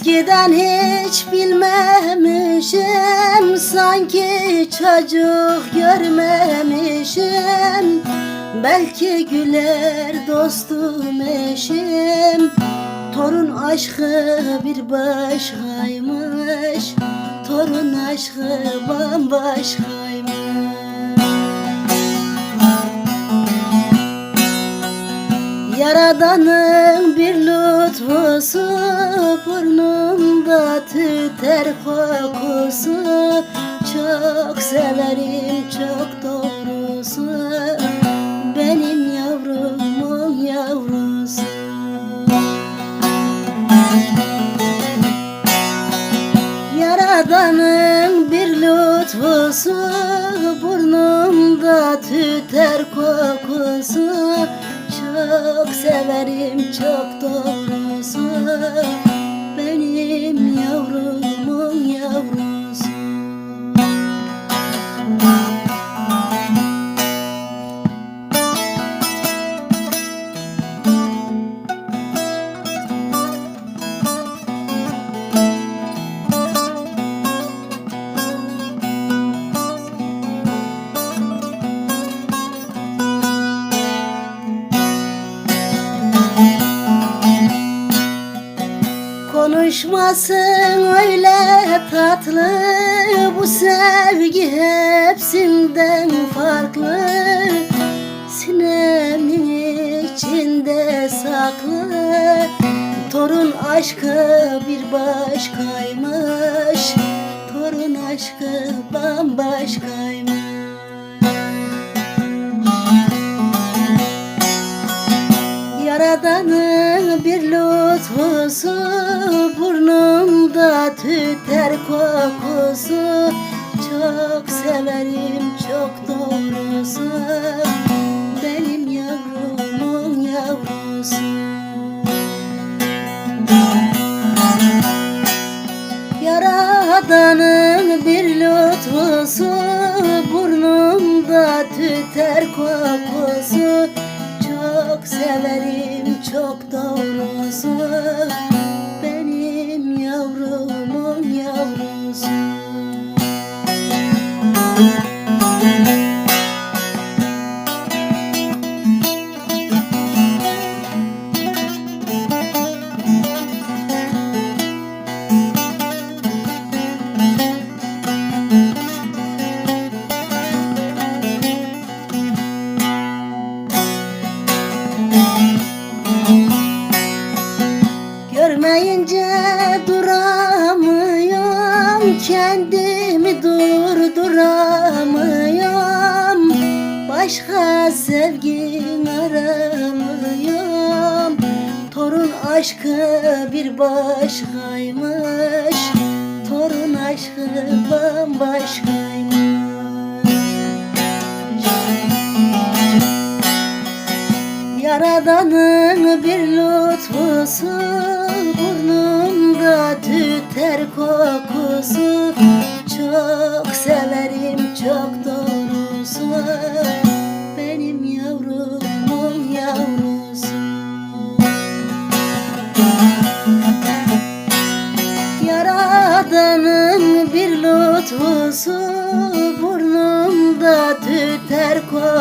Eskiden hiç bilmemişim Sanki çocuk görmemişim. Belki güler dostum eşim Torun aşkı bir başkaymış. Torun aşkı bambaşkaymış. Yaradanın bir lütfusu kokusu Çok severim çok doğrusu. Benim yavrumun yavrusu. Yaradanın bir lütfusu Burnumda tüter kokusu Çok severim çok doğrusu Benim yavrumun yavrusu Konuşmasın öyle tatlı Bu sevgi hepsinden farklı. Sinemin içinde saklı Torun aşkı bir başkaymış. Torun aşkı bambaşkaymış. Yaradanın bir lütfusu Burnumda tüter kokusu. Çok severim çok doğrusu. Benim yavrumun yavrusu. Yaradanın bir lütfusu. Burnumda tüter kokusu. Çok severim çok doğrusu Görmeyince duramıyorum Kendimi durduramıyorum Başka sevgin aramıyorum Torun aşkı bir başkaymış. Torun aşkı bambaşkaymış. Yaradanın bir lütfusu Burnumda tüter kokusu. Çok severim Yaradanın bir lütfusu Burnumda tüter kokusu